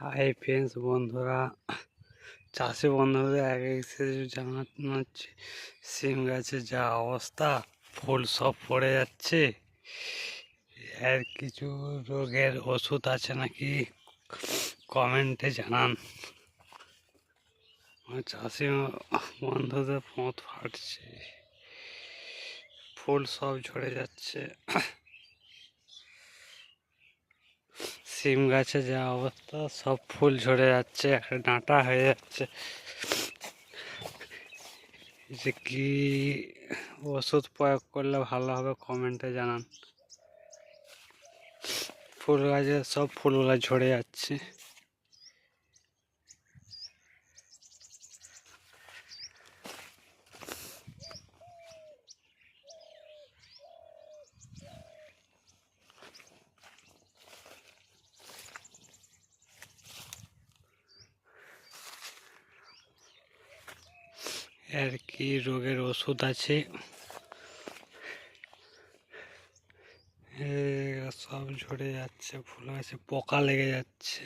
Hi friends বন্ধুরা। চাষি বন্ধুদের এসে জানানো হচ্ছে সিম গাছের যা অবস্থা, ফুল সব পড়ে যাচ্ছে। এর কিছু রোগের ওষুধ আছে নাকি? কমেন্টে জানান। চাষি বন্ধুদের পথ ফাটছে। ফুল সব ঝরে যাচ্ছে। সিম গাছে যা অবস্থা, সব ফুল ঝরে যাচ্ছে, একটা ডাঁটা হয়ে যাচ্ছে। যে কি ওষুধ প্রয়োগ করলে ভালো হবে কমেন্টে জানান। ফুল গাছে সব ফুলগুলো ঝরে যাচ্ছে। এর কি রোগের ওষুধ আছে। সব ঝরে যাচ্ছে ফুল গাছে পোকা লেগে যাচ্ছে।